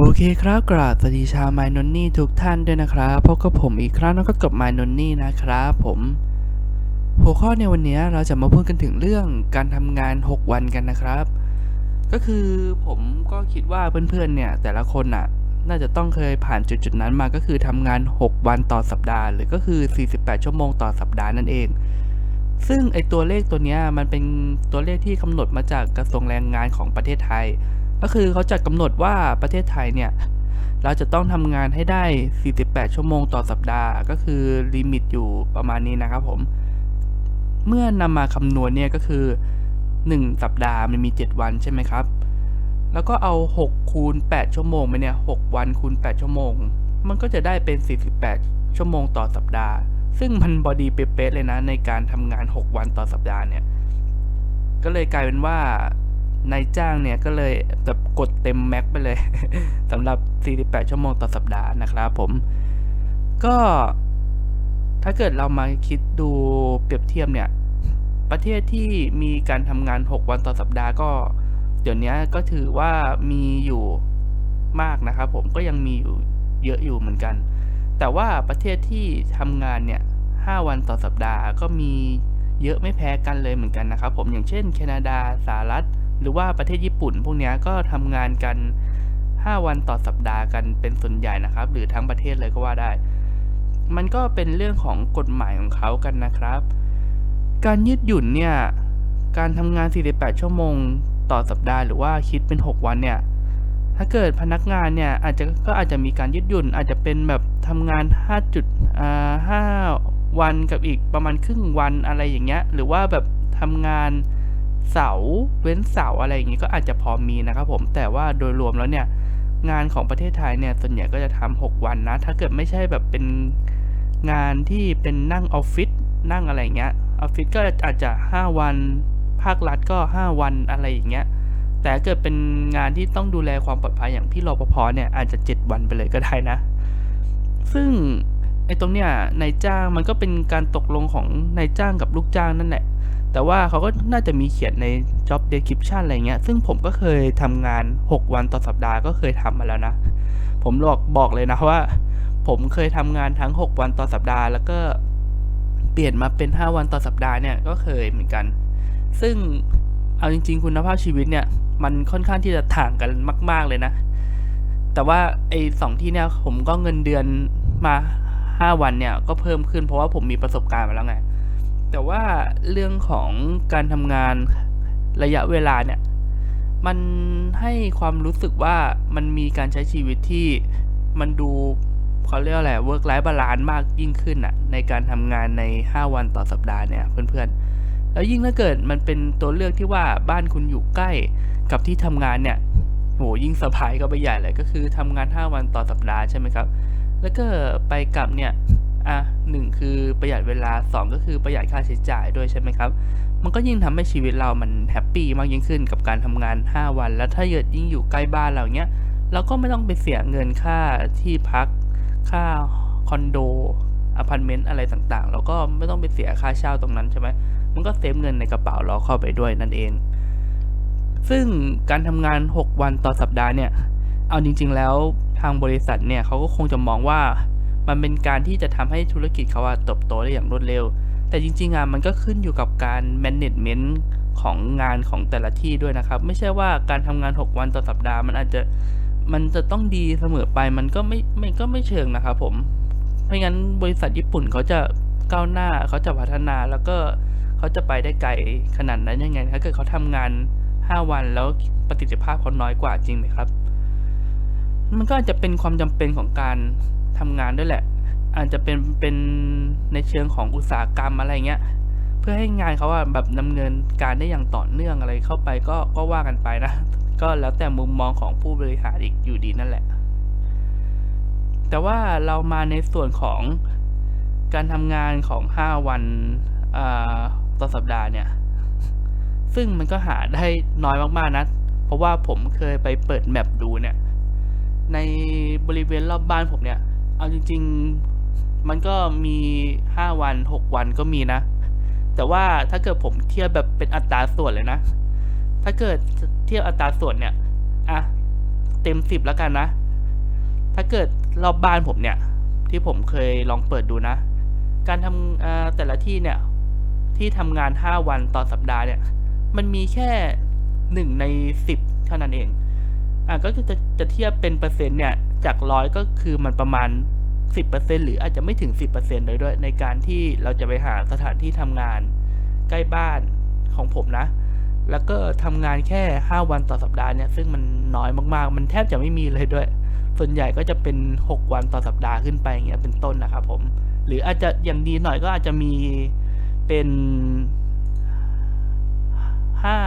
โอเคครับกราบสวัสดีชาวไมนนนี่ทุกท่านด้วยนะครับพบกับผมอีกครั้งแล้วก็กับไมนนนี่นะครับผมหัวข้อในวันนี้เราจะมาพูดกันถึงเรื่องการทำงาน 6 วันกันนะครับ ก็คือผมก็คิดว่าเพื่อนๆเนี่ยแต่ละคนน่ะน่าจะต้องเคยผ่านจุดๆนั้นมาก็คือทำงาน 6 วันต่อสัปดาห์ หรือก็คือ 48 ชั่วโมงต่อสัปดาห์นั่นเอง ซึ่งไอตัวเลขตัวนี้มันเป็นตัวเลขที่กำหนดมาจากกระทรวงแรงงานของประเทศไทย ก็คือเขาจัดกำหนดว่าประเทศไทยเนี่ย เราจะต้องทำงานให้ได้ 48 ชั่วโมงต่อสัปดาห์ ก็คือลิมิตอยู่ประมาณนี้นะครับผม เมื่อนำมาคำนวณเนี่ยก็คือ 1 สัปดาห์มันมี 7 วันใช่ไหมครับ แล้วก็เอา 6 คูณ 8 ชั่วโมงไปเนี่ย 6 วันคูณ 8 ชั่วโมง มันก็จะได้เป็น 48 ชั่วโมงต่อสัปดาห์ ซึ่งมันบอดีเป๊ะเลยนะในการทำงาน 6 วันต่อสัปดาห์เนี่ย ก็เลยกลายเป็นว่า นายจ้างเนี่ยก็เลยแบบกดเต็มแม็กไปเลยสำหรับ 48 ชั่วโมงต่อสัปดาห์นะครับผม ก็ถ้าเกิดเรามาคิดดูเปรียบเทียบเนี่ย ประเทศที่มีการทำงาน 6 วันต่อสัปดาห์ก็ เดี๋ยวนี้ก็ถือว่ามีอยู่มากนะครับผมก็ยังมีอยู่เยอะอยู่เหมือนกัน แต่ว่าประเทศที่ทำงานเนี่ย 5 วันต่อสัปดาห์ก็มีเยอะไม่แพ้กันเลยเหมือนกันนะครับผมอย่างเช่น แคนาดาสหรัฐ หรือว่าประเทศญี่ปุ่น พวกนี้ก็ทำงานกัน 5 วันต่อสัปดาห์กันเป็นส่วนใหญ่นะครับ หรือทั้งประเทศเลยก็ว่าได้ มันก็เป็นเรื่องของกฎหมายของเขากันนะครับ การยืดหยุ่นเนี่ย การทำงาน 48 ชั่วโมงต่อสัปดาห์หรือว่าคิดเป็น 6 วันเนี่ย ถ้าเกิดพนักงานเนี่ยอาจจะก็อาจจะมีการยืดหยุ่น อาจจะเป็นแบบทำงาน5จุดอ่า5วันกับอีกประมาณครึ่งวันอะไรอย่างเงี้ย หรือว่าแบบทำงาน เสาร์เว้นเสาร์อะไรอย่างงี้ก็อาจจะพอมีนะครับผมแต่ว่าโดยรวมแล้วเนี่ยงานของประเทศไทยเนี่ยส่วนใหญ่ก็จะทำ6วันนะ ถ้าเกิดไม่ใช่แบบเป็นงานที่เป็นนั่งออฟฟิศนั่งอะไรเงี้ยออฟฟิศก็อาจจะ 5 วัน ภาครัฐก็ 5 วันอะไรอย่างเงี้ยแต่เกิดเป็นงานที่ต้องดูแลความปลอดภัยอย่างพี่รปภเนี่ยอาจจะ 7 วันไปเลยก็ได้นะ ซึ่งไอ้ตรงเนี้ยนายจ้างมันก็เป็นการตกลงของนายจ้างกับลูกจ้างนั่นแหละ แต่ว่าเขาก็น่าจะมีเขียนใน job description อะไรเงี้ย ซึ่งผมก็เคยทำงาน 6 วันต่อสัปดาห์ก็เคยทำมาแล้วนะ ผมบอกบอกเลยนะว่า ผมเคยทำงานทั้ง 6 วันต่อสัปดาห์ แล้วก็เปลี่ยนมาเป็น 5 วันต่อสัปดาห์เนี่ยก็เคยเหมือนกัน ซึ่งเอาจริง ๆ คุณภาพชีวิตเนี่ย มันค่อนข้างที่จะต่างกันมาก ๆ เลยนะ แต่ว่าไอ้สองที่เนี่ยผมก็เงินเดือนมา 5 วันเนี่ยก็เพิ่มขึ้นเพราะว่าผมมีประสบการณ์มาแล้วไง แต่ว่าเรื่องของการทำงานระยะเวลาเนี่ย มันให้ความรู้สึกว่ามันมีการใช้ชีวิตที่มันดูเขาเรียกว่าอะไร work life balance มากยิ่งขึ้นอะในการทำงานใน 5 วันต่อสัปดาห์เนี่ยเพื่อนๆ แล้วยิ่งถ้าเกิดมันเป็นตัวเลือกที่ว่าบ้านคุณอยู่ใกล้กับที่ทำงานเนี่ยโหยิ่งสบายก็ไปใหญ่เลยก็คือทำงาน 5 วันต่อสัปดาห์ใช่ไหมครับ แล้วก็ไปกลับเนี่ย อะหนึ่งคือประหยัดเวลาสองก็คือประหยัดค่าใช้จ่ายด้วยใช่ไหมครับ มันก็ยิ่งทำให้ชีวิตเรามันแฮปปี้มากยิ่งขึ้นกับการทำงาน 5 วัน แล้วถ้าเกิดยิ่งอยู่ใกล้บ้านเราเนี้ยเราก็ไม่ต้องไปเสียเงินค่าที่พัก ค่าคอนโดอพาร์ตเมนต์อะไรต่างๆ แล้วก็ไม่ต้องไปเสียค่าเช่าตรงนั้นใช่ไหมมันก็เซฟเงินในกระเป๋าเราเข้าไปด้วยนั่นเอง ซึ่งการทำงาน 6 วันต่อสัปดาห์เนี่ย เอาจริง ๆ แล้วทางบริษัทเนี่ยเขาก็คงจะมองว่า มันเป็นการที่จะทำให้ธุรกิจเขาอะเติบโตได้อย่างรวดเร็ว แต่จริงๆอะมันก็ขึ้นอยู่กับการ management ของงานของแต่ละที่ด้วยนะครับ ไม่ใช่ว่าการทำงาน 6 วันต่อสัปดาห์มันอาจจะมันจะต้องดีเสมอไปมันก็ไม่ไม่ก็ไม่เชิงนะครับผมไม่งั้นบริษัทญี่ปุ่นเขาจะก้าวหน้าเขาจะพัฒนาแล้วก็เขาจะไปได้ไกลขนาดนั้นยังไงถ้าเกิดเขาทำงาน 5 วันแล้วประสิทธิภาพเขาน้อยกว่าจริงไหมครับ มันก็อาจจะเป็นความจำเป็นของการทำงานด้วยแหละ อาจจะเป็นเป็นในเชิงของอุตสาหกรรมอะไรเงี้ย เพื่อให้งานเขาอะแบบดำเนินการได้อย่างต่อเนื่องอะไรเข้าไปก็ก็ว่ากันไปนะ ก็แล้วแต่มุมมองของผู้บริหารอีกอยู่ดีนั่นแหละ แต่ว่าเรามาในส่วนของการทำงานของ 5 วันต่อสัปดาห์เนี่ย ซึ่งมันก็หาได้น้อยมากๆนะ เพราะว่าผมเคยไปเปิดแมปดูเนี่ย ในบริเวณรอบบ้านผมเนี่ย เอาจริง ๆ มันก็มี5วัน6วันก็มีนะ แต่ว่าถ้าเกิดผมเทียบแบบเป็นอัตราส่วนเลยนะ ถ้าเกิดเทียบอัตราส่วนเนี่ย อะ เต็ม10แล้วกันนะ ถ้าเกิดรอบบ้านผมเนี่ย ที่ผมเคยลองเปิดดูนะ การทำอ่อแต่ละที่เนี่ย ที่ทำงาน5วันต่อสัปดาห์เนี่ย มันมีแค่หนึ่งใน10เท่านั้นเอง อะก็จะจะเทียบเป็นเปอร์เซ็นต์เนี่ยจากร้อยก็คือมันประมาณ 10%หรืออาจจะไม่ถึง 10%เลยด้วย ในการที่เราจะไปหาสถานที่ทำงานใกล้บ้านของผมนะ แล้วก็ทำงานแค่ 5 วันต่อสัปดาห์เนี่ย ซึ่งมันน้อยมากๆ มันแทบจะไม่มีเลยด้วย ส่วนใหญ่ก็จะเป็น 6 วันต่อสัปดาห์ขึ้นไปอย่างเงี้ยเป็นต้นนะครับผม หรืออาจจะอย่างดีหน่อยก็อาจจะมีเป็นห้า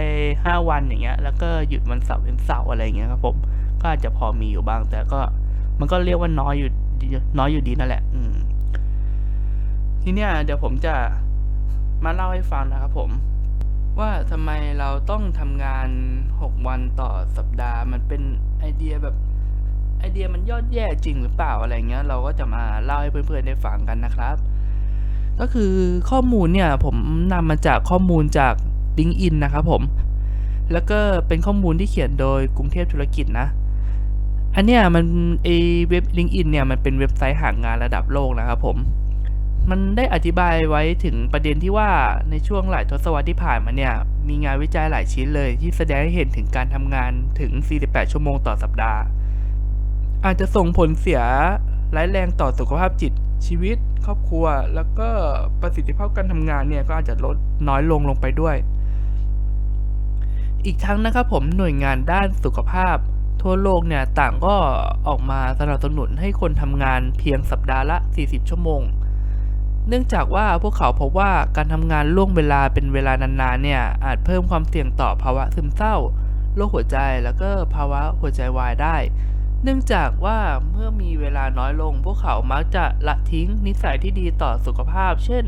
อห้าวันอย่างเงี้ย แล้วก็หยุดวันเสาร์เป็นเสาร์อะไรอย่างเงี้ยครับผม ก็อาจจะพอมีอยู่บ้าง แต่ก็มันก็เรียกว่าน้อยอยู่น้อยอยู่ดีนั่นแหละ อืม ทีเนี้ยเดี๋ยวผมจะมาเล่าให้ฟังนะครับผม ว่าทำไมเราต้องทำงาน 6 วันต่อสัปดาห์ มันเป็นไอเดียแบบไอเดียมันยอดแย่จริงหรือเปล่าอะไรเงี้ย เราก็จะมาเล่าให้เพื่อนๆได้ฟังกันนะครับ ก็คือข้อมูลเนี่ย ผมนำมาจากข้อมูลจาก l i n k ์อินนะครับผม แล้วก็เป็นข้อมูลที่เขียนโดยกรุงเทพธุรกิจนะ อันเนี้ยมันไอเว็บ l i n k ์อินเนี่ยมันเป็นเว็บไซต์หางานระดับโลกนะครับผม มันได้อธิบายไว้ถึงประเด็นที่ว่าในช่วงหลายทศวรรษที่ผ่านมาเนี่ย มีงานวิจัยหลายชิ้นเลย ที่แสดงให้เห็นถึงการทำงานถึง 48 ชั่วโมงต่อสัปดาห์ อาจจะส่งผลเสียร้ายแรงต่อสุขภาพจิตชีวิตครอบครัว แล้วก็ประสิทธิภาพการทำงานเนี่ยก็อาจจะลดน้อยลงลงไปด้วย อีกทั้งนะครับผมหน่วยงานด้านสุขภาพ ทั่วโลกเนี่ยต่างก็ออกมาสนับสนุนให้คนทำงานเพียงสัปดาห์ละ 40 ชั่วโมง เนื่องจากว่าพวกเขาพบว่าการทำงานล่วงเวลาเป็นเวลานานๆเนี่ยอาจเพิ่มความเสี่ยงต่อภาวะซึมเศร้าโรคหัวใจแล้วก็ภาวะหัวใจวายได้ เนื่องจากว่าเมื่อมีเวลาน้อยลง พวกเขามักจะละทิ้งนิสัยที่ดีต่อสุขภาพ เช่น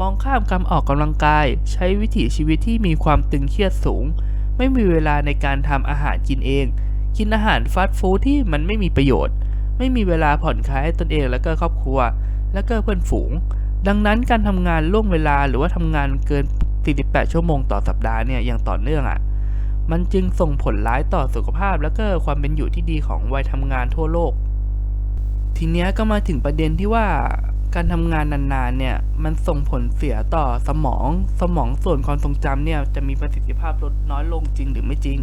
มองข้ามการออกกำลังกาย ใช้วิถีชีวิตที่มีความตึงเครียดสูง ไม่มีเวลาในการทำอาหารกินเอง กินอาหารฟาสต์ฟู้ดที่มันไม่มีประโยชน์ ไม่มีเวลาผ่อนคลายให้ตนเองและก็ครอบครัว และก็เพื่อนฝูง ดังนั้นการทำงานล่วงเวลาหรือว่าทำงานเกิน 48 ชั่วโมงต่อสัปดาห์เนี่ยอย่างต่อเนื่องอะ่ะ มันจึงส่งผลร้ายต่อสุขภาพและก็ความเป็นอยู่ที่ดีของวัยทำงานทั่วโลก ทีเนี้ยก็มาถึงประเด็นที่ว่า การทำงานนานๆเนี่ยมันส่งผลเสียต่อสมองสมองส่วนความทรงจำเนี่ยจะมีประสิทธิภาพลดน้อยลงจริงหรือไม่จริง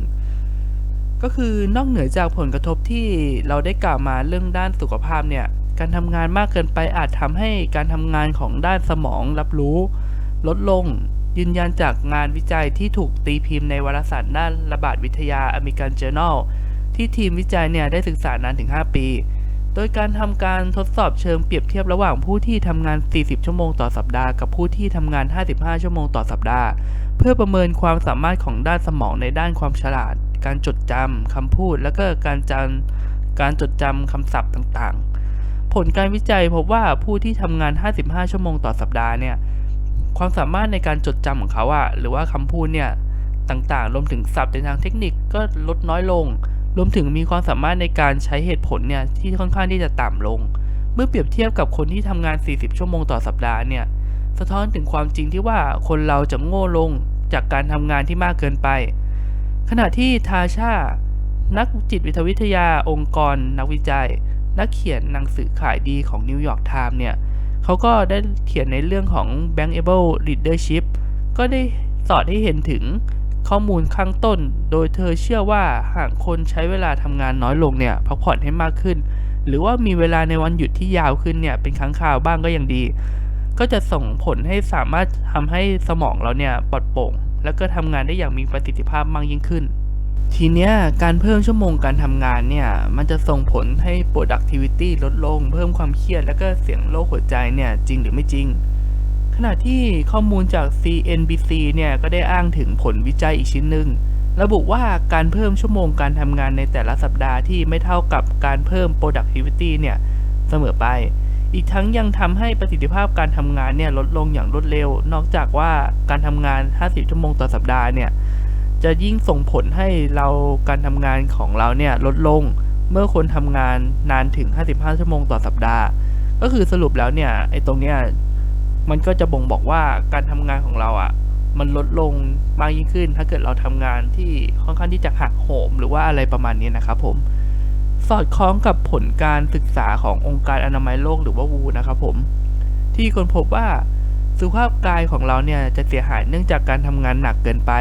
ก็คือนอกเหนือจากผลกระทบที่เราได้กล่าวมาเรื่องด้านสุขภาพเนี่ยการทำงานมากเกินไปอาจทำให้การทำงานของด้านสมองรับรู้ ลดลงยืนยันจากงานวิจัยที่ถูกตีพิมพ์ในวารสารด้านระบาดวิทยา American Journal ที่ทีมวิจัยเนี่ยได้ศึกษานานถึง 5 ปี โดยการทำการทดสอบเชิงเปรียบเทียบระหว่างผู้ที่ทำงาน 40 ชั่วโมงต่อสัปดาห์กับผู้ที่ทำงาน 55 ชั่วโมงต่อสัปดาห์ เพื่อประเมินความสามารถของด้านสมองในด้านความฉลาด การจดจำคำพูด และก็การจำการจดจำคำศัพท์ต่างๆ ผลการวิจัยพบว่าผู้ที่ทำงาน 55 ชั่วโมงต่อสัปดาห์เนี่ยความสามารถในการจดจำของเขาอะหรือว่าคำพูดเนี่ยต่างๆ รวมถึงศัพท์ในทางเทคนิคก็ลดน้อยลง รวมถึงมีความสามารถในการใช้เหตุผลเนี่ยที่ค่อนข้างที่จะต่ำลง เมื่อเปรียบเทียบกับคนที่ทำงาน 40 ชั่วโมงต่อสัปดาห์เนี่ยสะท้อนถึงความจริงที่ว่าคนเราจะโง่ลงจากการทำงานที่มากเกินไป ขณะที่ทาชานักจิตวิทยาองค์กร นักวิจัย นักเขียนหนังสือขายดีของนิวยอร์กไทม์เนี่ยเขาก็ได้เขียนในเรื่องของ bankable leadership ก็ได้สอดให้เห็นถึง ข้อมูลข้างต้น โดยเธอเชื่อว่าหากคนใช้เวลาทำงานน้อยลงเนี่ยพักผ่อนให้มากขึ้น หรือว่ามีเวลาในวันหยุดที่ยาวขึ้นเนี่ยเป็นครั้งคราวบ้างก็ยังดี ก็จะส่งผลให้สามารถทำให้สมองเราเนี่ยปลอดโปร่ง แล้วก็ทำงานได้อย่างมีประสิทธิภาพมากยิ่งขึ้น ทีเนี้ยการเพิ่มชั่วโมงการทำงานเนี่ยมันจะส่งผลให้ productivity ลดลง เพิ่มความเครียด แล้วก็เสี่ยงโรคหัวใจเนี่ยจริงหรือไม่จริง ณะที่ข้อมูลจาก CNBC เนี่ยก็ได้อ้างถึงผลวิจัยอีกชิ้นหนึ่ง ระบุว่าการเพิ่มชั่วโมงการทำงานในแต่ละสัปดาห์ที่ไม่เท่ากับการเพิ่ม productivity เนี่ยเสมอไป อีกทั้งยังทำให้ประสิทธิภาพการทำงานเนี่ยลดลงอย่างรวดเร็ว นอกจากว่าการทำงาน 50 ชั่วโมงต่อสัปดาห์เนี่ยจะยิ่งส่งผลให้เราการทำงานของเราเนี่ยลดลง เมื่อคนทำงานนานถึง 55 ชั่วโมงต่อสัปดาห์ ก็คือสรุปแล้วเนี่ยไอ้ตรงเนี้ย มันก็จะบ่งบอกว่าการทำงานของเราอะ่ะ มันลดลงมากยิ่งขึ้น ถ้าเกิดเราทำงานที่ค่อนข้างที่จะหักโหมหรือว่าอะไรประมาณนี้นะครับผม สอดคล้องกับผลการศึกษาขององค์การอนามัยโลกหรือว่าวูนะครับผม ที่คนพบว่าสุขภาพกายของเราเนี่ยจะเสียหายเนื่องจากการทำงานหนักเกินไป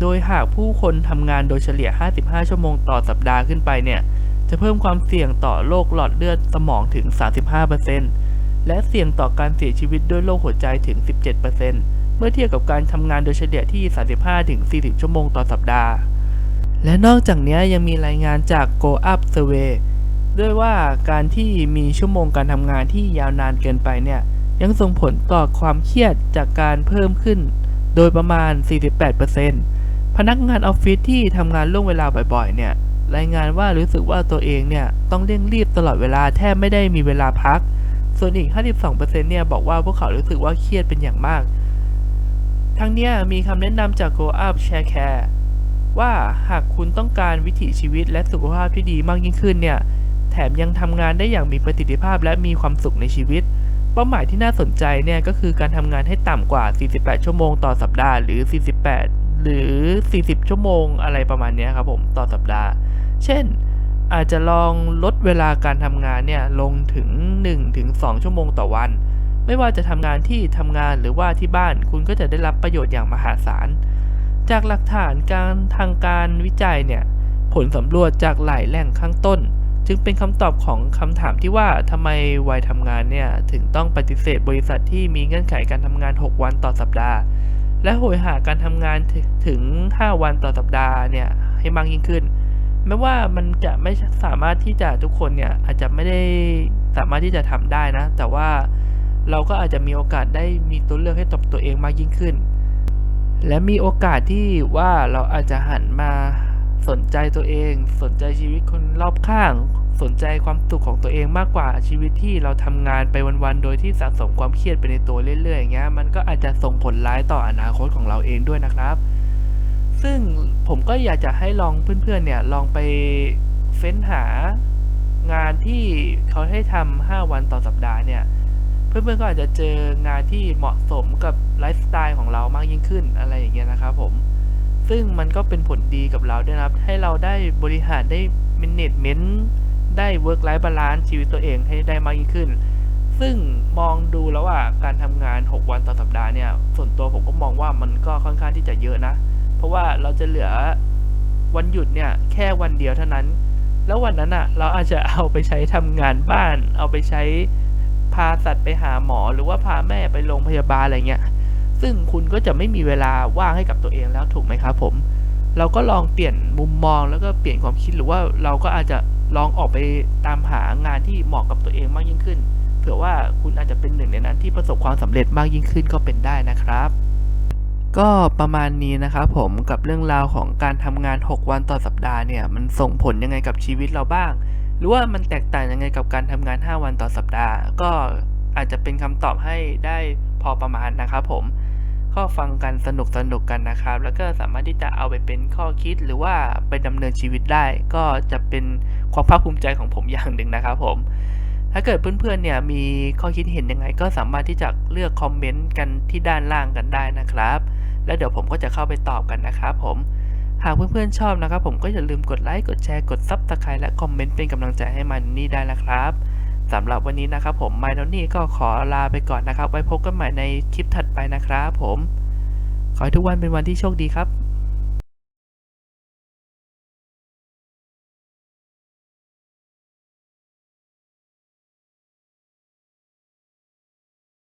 โดยหากผู้คนทำงานโดยเฉลี่ย 55 ชั่วโมงต่อสัปดาห์ขึ้นไปเนี่ย จะเพิ่มความเสี่ยงต่อโรคหลอดเลือดสมองถึง 35% และเสี่ยงต่อการเสียชีวิตด้วยโรคหัวใจถึง 17%เมื่อเทียบกับการทำงานโดยเฉลี่ยที่ 35-40 ชั่วโมงต่อสัปดาห์ และนอกจากนี้ยังมีรายงานจาก Go Up Survey ด้วยว่าการที่มีชั่วโมงการทำงานที่ยาวนานเกินไปเนี่ยยังส่งผลต่อความเครียดจากการเพิ่มขึ้น โดยประมาณ 48%พนักงานออฟฟิศที่ทำงานล่วงเวลาบ่อยๆ เนี่ยรายงานว่ารู้สึกว่าตัวเองเนี่ยต้องเร่งรีบตลอดเวลาแทบไม่ได้มีเวลาพัก ส่วนอีก 52%เนี่ยบอกว่าพวกเขารู้สึกว่าเครียดเป็นอย่างมาก ทั้งนี้มีคำแนะนำจาก Go Up Share Care ว่าหากคุณต้องการวิถีชีวิตและสุขภาพที่ดีมากยิ่งขึ้นเนี่ย แถมยังทำงานได้อย่างมีประสิทธิภาพและมีความสุขในชีวิต เป้าหมายที่น่าสนใจเนี่ยก็คือการทำงานให้ต่ำกว่า 48 ชั่วโมงต่อสัปดาห์หรือ 48 หรือ 40 ชั่วโมงอะไรประมาณนี้ครับผมต่อสัปดาห์ เช่น อาจจะลองลดเวลาการทำงานเนี่ยลงถึง 1-2 ชั่วโมงต่อวัน ไม่ว่าจะทำงานที่ทำงานหรือว่าที่บ้านคุณก็จะได้รับประโยชน์อย่างมหาศาล จากหลักฐานการทางการวิจัยเนี่ยผลสำรวจจากหลายแหล่งข้างต้น จึงเป็นคำตอบของคำถามที่ว่าทำไมวัยทำงานเนี่ยถึงต้องปฏิเสธบริษัทที่มีเงื่อนไขการทำงาน 6 วันต่อสัปดาห์ และโหยหาการทำงานถึง 5 วันต่อสัปดาห์เนี่ยให้มากยิ่งขึ้น แม้ว่ามันจะไม่สามารถที่จะทุกคนเนี่ยอาจจะไม่ได้สามารถที่จะทำได้นะ แต่ว่าเราก็อาจจะมีโอกาสได้มีตัวเลือกให้ตบตัวเองมากยิ่งขึ้น และมีโอกาสที่ว่าเราอาจจะหันมาสนใจตัวเอง สนใจชีวิตคนรอบข้าง สนใจความสุขของตัวเองมากกว่าชีวิตที่เราทำงานไปวันๆ โดยที่สะสมความเครียดไปในตัวเรื่อยๆอย่างเงี้ย มันก็อาจจะส่งผลร้ายต่ออนาคตของเราเองด้วยนะครับ ซึ่งผมก็อยากจะให้ลองเพื่อนๆเนี่ยลองไปเฟ้นหางานที่เขาให้ทำ5วันต่อสัปดาห์เนี่ย เพื่อนๆก็อาจจะเจองานที่เหมาะสมกับไลฟ์สไตล์ของเรามากยิ่งขึ้นอะไรอย่างเงี้ยนะครับผม ซึ่งมันก็เป็นผลดีกับเราด้วยนะครับ ให้เราได้บริหารได้ management ได้ work life balance ชีวิตตัวเองให้ได้มากยิ่งขึ้น ซึ่งมองดูแล้วว่าการทำงาน 6 วันต่อสัปดาห์เนี่ย ส่วนตัวผมก็มองว่ามันก็ค่อนข้างที่จะเยอะนะ เพราะว่าเราจะเหลือวันหยุดเนี่ยแค่วันเดียวเท่านั้น แล้ววันนั้นอะ เราอาจจะเอาไปใช้ทำงานบ้าน เอาไปใช้พาสัตว์ไปหาหมอหรือว่าพาแม่ไปโรงพยาบาลอะไรเงี้ย ซึ่งคุณก็จะไม่มีเวลาว่างให้กับตัวเองแล้วถูกไหมครับผม เราก็ลองเปลี่ยนมุมมองแล้วก็เปลี่ยนความคิดหรือว่าเราก็อาจจะลองออกไปตามหางานที่เหมาะกับตัวเองมากยิ่งขึ้น เผื่อว่าคุณอาจจะเป็นหนึ่งในนั้นที่ประสบความสำเร็จมากยิ่งขึ้นก็เป็นได้นะครับ ก็ประมาณนี้นะครับผมกับเรื่องราวของการทำงาน 6 วันต่อสัปดาห์เนี่ยมันส่งผลยังไงกับชีวิตเราบ้าง หรือว่ามันแตกต่างยังไงกับการทำงาน 5 วันต่อสัปดาห์ ก็อาจจะเป็นคำตอบให้ได้พอประมาณนะครับผมก็ฟังกันสนุกสนุกกันนะครับ แล้วก็สามารถที่จะเอาไปเป็นข้อคิดหรือว่าไปดำเนินชีวิตได้ ก็จะเป็นความภาคภูมิใจของผมอย่างหนึ่งนะครับผม ถ้าเกิดเพื่อนๆเนี่ยมีข้อคิดเห็นยังไง ก็สามารถที่จะเลือกคอมเมนต์กันที่ด้านล่างกันได้นะครับ แล้วเดี๋ยวผมก็จะเข้าไปตอบกันนะครับผม หากเพื่อนๆชอบนะครับ ผมก็อย่าลืมกดไลค์ กดแชร์ กดซับสไครต์และคอมเมนต์เป็นกำลังใจให้มันนี่ได้นะครับสำหรับวันนี้นะครับผมไมโนนี่ก็ขอลาไปก่อนนะครับ ไว้พบกันใหม่ในคลิปถัดไปนะครับผม ขอให้ทุกวันเป็นวันที่โชคดีครับ